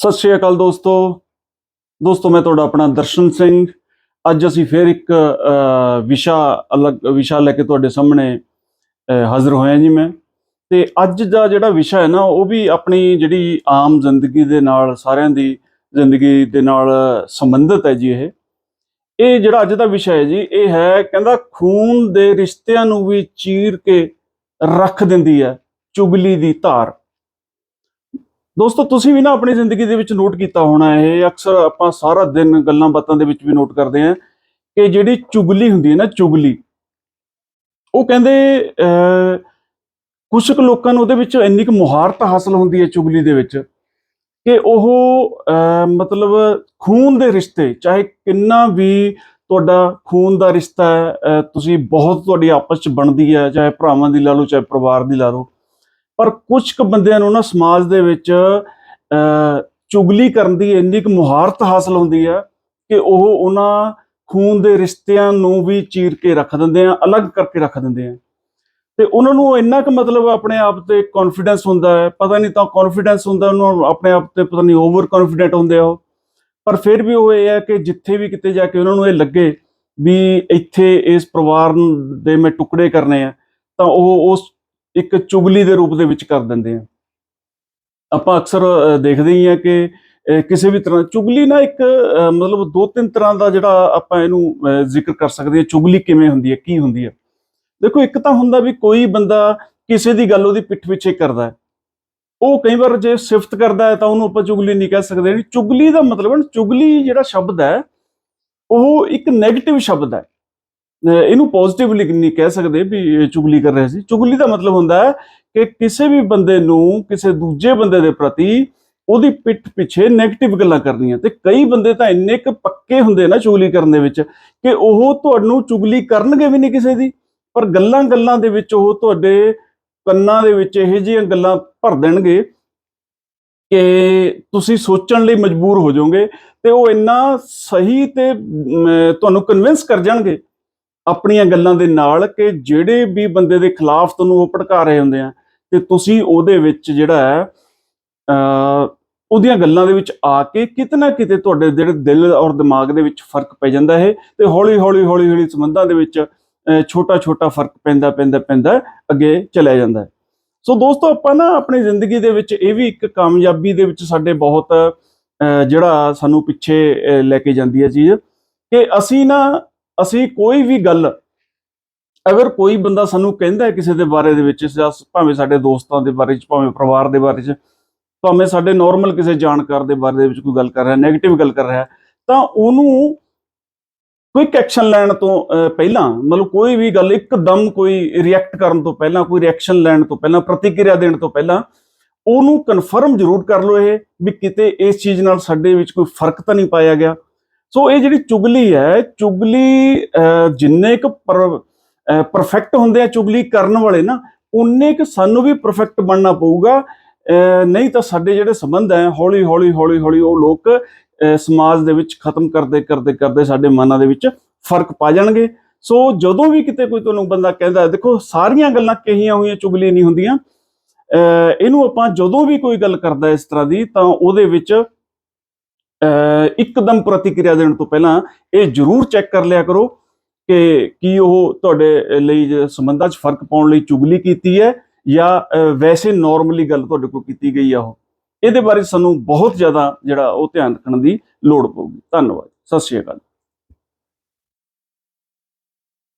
ਸਤਿ ਸ਼੍ਰੀ ਅਕਾਲ ਦੋਸਤੋ। ਦੋਸਤੋ, ਮੈਂ ਤੁਹਾਡਾ ਆਪਣਾ ਦਰਸ਼ਨ ਸਿੰਘ। ਅੱਜ ਅਸੀਂ ਫੇਰ ਇੱਕ ਵਿਸ਼ਾ ਅਲੱਗ, ਵਿਸ਼ਾ ਲੈ ਕੇ ਤੁਹਾਡੇ ਸਾਹਮਣੇ ਹਾਜ਼ਰ ਹੋਇਆ ਜੀ ਮੈਂ। ਤੇ ਅੱਜ ਦਾ ਜਿਹੜਾ ਵਿਸ਼ਾ ਹੈ ਨਾ, ਉਹ ਵੀ ਆਪਣੀ ਜਿਹੜੀ ਆਮ ਜ਼ਿੰਦਗੀ ਦੇ ਨਾਲ, ਸਾਰਿਆਂ ਦੀ ਜ਼ਿੰਦਗੀ ਦੇ ਨਾਲ ਸੰਬੰਧਿਤ ਹੈ ਜੀ ਇਹ। ਇਹ ਜਿਹੜਾ ਅੱਜ ਦਾ ਵਿਸ਼ਾ ਹੈ ਜੀ, ਇਹ ਹੈ, ਕਹਿੰਦਾ, ਖੂਨ ਦੇ ਰਿਸ਼ਤਿਆਂ ਨੂੰ ਵੀ ਚੀਰ ਕੇ ਰੱਖ ਦਿੰਦੀ ਹੈ, ਚੁਗਲੀ ਦੀ ਧਾਰ। ਦੋਸਤੋ ਤੁਸੀਂ ਵੀ ਨਾ ਆਪਣੀ ਜ਼ਿੰਦਗੀ ਦੇ ਵਿੱਚ ਨੋਟ ਕੀਤਾ ਹੋਣਾ ਇਹ ਅਕਸਰ ਆਪਾਂ ਸਾਰਾ ਦਿਨ ਗੱਲਾਂ ਬਾਤਾਂ ਦੇ ਵਿੱਚ ਵੀ ਨੋਟ ਕਰਦੇ ਆਂ ਕਿ ਜਿਹੜੀ ਚੁਗਲੀ ਹੁੰਦੀ ਹੈ ਨਾ ਚੁਗਲੀ ਉਹ ਕਹਿੰਦੇ ਅਹ, ਕੁਝ ਕੁ ਲੋਕਾਂ ਨੂੰ ਉਹਦੇ ਵਿੱਚ ਇੰਨੀ ਕੁ ਮੁਹਾਰਤ ਹਾਸਲ ਹੁੰਦੀ ਹੈ ਚੁਗਲੀ ਦੇ ਵਿੱਚ ਕਿ ਉਹ ਮਤਲਬ ਖੂਨ ਦੇ ਰਿਸ਼ਤੇ ਚਾਹੇ ਕਿੰਨਾ ਵੀ ਤੁਹਾਡਾ ਖੂਨ ਦਾ ਰਿਸ਼ਤਾ ਹੈ ਤੁਸੀਂ ਬਹੁਤ ਤੁਹਾਡੀ ਆਪਸ ਚ ਬਣਦੀ ਹੈ ਚਾਹੇ ਭਰਾਵਾਂ ਦੀ ਲਾ ਲਓ ਚਾਹੇ ਪਰਿਵਾਰ ਦੀ ਲਾ ਲਓ ਪਰ ਕੁਝ ਕੁ ਬੰਦਿਆਂ ਨੂੰ ਨਾ ਸਮਾਜ ਦੇ ਵਿੱਚ ਚੁਗਲੀ ਕਰਨ ਦੀ ਇੰਨੀ ਕੁ ਮੁਹਾਰਤ ਹਾਸਲ ਹੁੰਦੀ ਹੈ ਕਿ ਉਹ ਉਹਨਾਂ ਖੂਨ ਦੇ ਰਿਸ਼ਤਿਆਂ ਨੂੰ ਵੀ ਚੀਰ ਕੇ ਰੱਖ ਦਿੰਦੇ ਆ, ਅਲੱਗ ਕਰਕੇ ਰੱਖ ਦਿੰਦੇ ਆ। ਤੇ ਉਹਨਾਂ ਨੂੰ ਇੰਨਾ ਕੁ ਮਤਲਬ ਆਪਣੇ ਆਪ ਤੇ ਕੌਨਫੀਡੈਂਸ ਹੁੰਦਾ ਹੈ, ਪਤਾ ਨਹੀਂ ਤਾਂ ਕੌਨਫੀਡੈਂਸ ਹੁੰਦਾ ਉਹਨਾਂ ਨੂੰ, ਆਪਣੇ ਆਪ ਤੇ ਪਤਾ ਨਹੀਂ ਓਵਰ ਕੌਨਫੀਡੈਂਟ ਹੁੰਦੇ ਆ ਉਹ। ਪਰ ਫਿਰ ਵੀ ਉਹ ਇਹ ਹੈ ਕਿ ਜਿੱਥੇ ਵੀ ਕਿਤੇ ਜਾ ਕੇ ਉਹਨਾਂ ਨੂੰ ਇਹ ਲੱਗੇ ਵੀ ਇੱਥੇ ਇਸ ਪਰਿਵਾਰ ਦੇ ਮੈਂ ਟੁਕੜੇ ਕਰਨੇ ਆ, ਤਾਂ ਉਹ ਉਸ ਇੱਕ ਚੁਗਲੀ ਦੇ ਰੂਪ ਦੇ ਵਿੱਚ ਕਰ ਦਿੰਦੇ ਆ। ਆਪਾਂ ਅਕਸਰ ਦੇਖਦੇ ਹੀ ਆ ਕਿ ਕਿਸੇ ਵੀ ਤਰ੍ਹਾਂ ਚੁਗਲੀ ਨਾ ਇੱਕ ਮਤਲਬ ਦੋ ਤਿੰਨ ਤਰ੍ਹਾਂ ਦਾ ਜਿਹੜਾ ਆਪਾਂ ਇਹਨੂੰ ਜ਼ਿਕਰ ਕਰ ਸਕਦੇ ਹਾਂ ਚੁਗਲੀ ਕਿਵੇਂ ਹੁੰਦੀ ਹੈ ਕੀ ਹੁੰਦੀ ਹੈ ਦੇਖੋ ਇੱਕ ਤਾਂ ਹੁੰਦਾ ਵੀ ਕੋਈ ਬੰਦਾ ਕਿਸੇ ਦੀ ਗੱਲ ਉਹਦੀ ਪਿੱਠ ਪਿੱਛੇ ਕਰਦਾ ਹੈ। ਉਹ ਕਈ ਵਾਰ ਜੇ ਸਿਫਤ ਕਰਦਾ ਹੈ ਤਾਂ ਉਹਨੂੰ ਆਪਾਂ ਚੁਗਲੀ ਨਹੀਂ ਕਹਿ ਸਕਦੇ। ਚੁਗਲੀ ਦਾ ਮਤਲਬ ਹੈ ਨਾ, ਚੁਗਲੀ ਜਿਹੜਾ ਸ਼ਬਦ ਹੈ ਉਹ ਇੱਕ 네ਗੇਟਿਵ ਸ਼ਬਦ ਹੈ। ਇਹਨੂੰ ਪੋਜ਼ਿਟਿਵਲੀ ਨਹੀਂ ਕਹਿ ਸਕਦੇ ਵੀ ਚੁਗਲੀ ਕਰ ਰਹੇ ਸੀ। ਚੁਗਲੀ ਦਾ ਮਤਲਬ ਹੁੰਦਾ ਹੈ ਕਿ ਕਿਸੇ ਵੀ ਬੰਦੇ ਨੂੰ ਕਿਸੇ ਦੂਜੇ ਬੰਦੇ ਦੇ ਪ੍ਰਤੀ ਉਹਦੀ ਪਿੱਠ ਪਿੱਛੇ 네ਗੇਟਿਵ ਗੱਲਾਂ ਕਰਨੀਆਂ। ਤੇ ਕਈ ਬੰਦੇ ਤਾਂ ਇੰਨੇ ਕੁ ਪੱਕੇ ਹੁੰਦੇ ਨਾ ਚੁਗਲੀ ਕਰਨ ਦੇ ਵਿੱਚ ਕਿ ਉਹ ਤੁਹਾਨੂੰ ਚੁਗਲੀ ਕਰਨਗੇ ਵੀ ਨਹੀਂ ਕਿਸੇ ਦੀ। ਪਰ ਗੱਲਾਂ ਗੱਲਾਂ ਦੇ ਵਿੱਚ ਉਹ ਤੁਹਾਡੇ ਕੰਨਾਂ ਦੇ ਵਿੱਚ ਇਹੋ ਜਿਹੀਆਂ ਗੱਲਾਂ ਭਰ ਦੇਣਗੇ ਕਿ ਤੁਸੀਂ ਸੋਚਣ ਲਈ ਮਜਬੂਰ ਹੋ ਜਾਓਗੇ ਤੇ ਉਹ ਇੰਨਾ ਸਹੀ ਤੇ ਤੁਹਾਨੂੰ ਕਨਵਿੰਸ ਕਰ ਜਾਣਗੇ। ਆਪਣੀਆਂ ਗੱਲਾਂ ਦੇ ਨਾਲ ਕਿ ਜਿਹੜੇ ਵੀ ਬੰਦੇ ਦੇ ਖਿਲਾਫ ਤੁਹਾਨੂੰ ਉਹ ਭੜਕਾ ਰਹੇ ਹੁੰਦੇ ਆ, ਤੇ ਤੁਸੀਂ ਉਹਦੇ ਵਿੱਚ ਜਿਹੜਾ ਹੈ ਉਹਦੀਆਂ ਗੱਲਾਂ ਦੇ ਵਿੱਚ ਆ ਕੇ ਕਿਤੇ ਨਾ ਕਿਤੇ ਤੁਹਾਡੇ ਜਿਹੜੇ ਦਿਲ ਔਰ ਦਿਮਾਗ ਦੇ ਵਿੱਚ ਫ਼ਰਕ ਪੈ ਜਾਂਦਾ ਹੈ ਤੇ ਹੌਲੀ ਹੌਲੀ ਹੌਲੀ ਹੌਲੀ ਸੰਬੰਧਾਂ ਦੇ ਵਿੱਚ ਛੋਟਾ ਛੋਟਾ ਫ਼ਰਕ ਪੈਂਦਾ ਪੈਂਦਾ ਪੈਂਦਾ, ਅੱਗੇ ਚਲਿਆ ਜਾਂਦਾ ਹੈ। ਸੋ ਦੋਸਤੋ, ਆਪਾਂ ਨਾ ਆਪਣੀ ਜ਼ਿੰਦਗੀ ਦੇ ਵਿੱਚ ਇਹ ਵੀ ਇੱਕ ਕਾਮਯਾਬੀ ਦੇ ਵਿੱਚ ਸਾਡੇ ਬਹੁਤ ਜਿਹੜਾ ਸਾਨੂੰ ਪਿੱਛੇ ਲੈ ਕੇ ਜਾਂਦੀ ਹੈ ਚੀਜ਼, ਕਿ ਅਸੀਂ ਨਾ ਅਸੀਂ ਕੋਈ ਵੀ ਗੱਲ, ਅਗਰ ਕੋਈ ਬੰਦਾ ਸਾਨੂੰ ਕਹਿੰਦਾ ਹੈ ਕਿਸੇ ਦੇ ਬਾਰੇ ਦੇ ਵਿੱਚ, ਜਾਂ ਭਾਵੇਂ ਸਾਡੇ ਦੋਸਤਾਂ ਦੇ ਬਾਰੇ ਚ, ਭਾਵੇਂ ਪਰਿਵਾਰ ਦੇ ਬਾਰੇ ਚ, ਭਾਵੇਂ ਸਾਡੇ ਨਾਰਮਲ ਕਿਸੇ ਜਾਣਕਾਰ ਦੇ ਬਾਰੇ ਦੇ ਵਿੱਚ ਕੋਈ ਗੱਲ ਕਰ ਰਿਹਾ 네ਗੇਟਿਵ ਗੱਲ ਕਰ ਰਿਹਾ, ਤਾਂ ਉਹਨੂੰ ਕੁਇਕ ਐਕਸ਼ਨ ਲੈਣ ਤੋਂ ਪਹਿਲਾਂ, ਮਤਲਬ ਕੋਈ ਵੀ ਗੱਲ ਇੱਕਦਮ ਕੋਈ ਰਿਐਕਟ ਕਰਨ ਤੋਂ ਪਹਿਲਾਂ, ਕੋਈ ਰਿਐਕਸ਼ਨ ਲੈਣ ਤੋਂ ਪਹਿਲਾਂ, ਪ੍ਰਤੀਕਿਰਿਆ ਦੇਣ ਤੋਂ ਪਹਿਲਾਂ, ਉਹਨੂੰ ਕਨਫਰਮ ਜ਼ਰੂਰ ਕਰ ਲਓ ਇਹ, ਵੀ ਕਿਤੇ ਇਸ ਚੀਜ਼ ਨਾਲ ਸਾਡੇ ਵਿੱਚ ਕੋਈ ਫ਼ਰਕ ਤਾਂ ਨਹੀਂ ਪਾਇਆ ਗਿਆ। ਸੋ ਇਹ ਜਿਹੜੀ ਚੁਗਲੀ ਹੈ, ਚੁਗਲੀ ਜਿੰਨੇ ਕੁ ਪਰਫੈਕਟ ਹੁੰਦੇ ਆ ਚੁਗਲੀ ਕਰਨ ਵਾਲੇ ਨਾ ਉਨੇ ਕੁ ਸਾਨੂੰ ਵੀ ਪਰਫੈਕਟ ਬਣਨਾ ਪਊਗਾ। ਨਹੀਂ ਤਾਂ ਸਾਡੇ ਜਿਹੜੇ ਸੰਬੰਧ ਹੈ, ਹੌਲੀ ਹੌਲੀ ਹੌਲੀ ਹੌਲੀ ਉਹ ਲੋਕ ਸਮਾਜ ਦੇ ਵਿੱਚ ਖਤਮ ਕਰਦੇ ਕਰਦੇ ਕਰਦੇ ਸਾਡੇ ਮਨਾਂ ਦੇ ਵਿੱਚ ਫ਼ਰਕ ਪਾ ਜਾਣਗੇ। ਸੋ ਜਦੋਂ ਵੀ ਕਿਤੇ ਕੋਈ ਤੁਹਾਨੂੰ ਬੰਦਾ ਕਹਿੰਦਾ, ਦੇਖੋ ਸਾਰੀਆਂ ਗੱਲਾਂ ਕਹੀਆਂ ਹੋਈਆਂ ਚੁਗਲੀ ਨਹੀਂ ਹੁੰਦੀਆਂ। ਇਹਨੂੰ ਆਪਾਂ ਜਦੋਂ ਵੀ ਕੋਈ ਗੱਲ ਕਰਦਾ ਇਸ ਤਰ੍ਹਾਂ ਦੀ, ਤਾਂ ਉਹਦੇ ਵਿੱਚ ਇੱਕਦਮ ਪ੍ਰਤੀਕਿਰਿਆ ਦੇਣ ਤੋਂ ਪਹਿਲਾਂ ਇਹ ਜ਼ਰੂਰ ਚੈੱਕ ਕਰ ਲਿਆ ਕਰੋ ਕਿ ਕੀ ਉਹ ਤੁਹਾਡੇ ਲਈ ਸੰਬੰਧਾਂ 'ਚ ਫ਼ਰਕ ਪਾਉਣ ਲਈ ਚੁਗਲੀ ਕੀਤੀ ਹੈ ਜਾਂ ਵੈਸੇ ਨਾਰਮਲੀ ਗੱਲ ਤੁਹਾਡੇ ਕੋਲ ਕੀਤੀ ਗਈ ਆ ਉਹ। ਇਹਦੇ ਬਾਰੇ ਸਾਨੂੰ ਬਹੁਤ ਜ਼ਿਆਦਾ ਜਿਹੜਾ ਉਹ ਧਿਆਨ ਰੱਖਣ ਦੀ ਲੋੜ ਪਊਗੀ। ਧੰਨਵਾਦ। ਸਤਿ ਸ਼੍ਰੀ ਅਕਾਲ।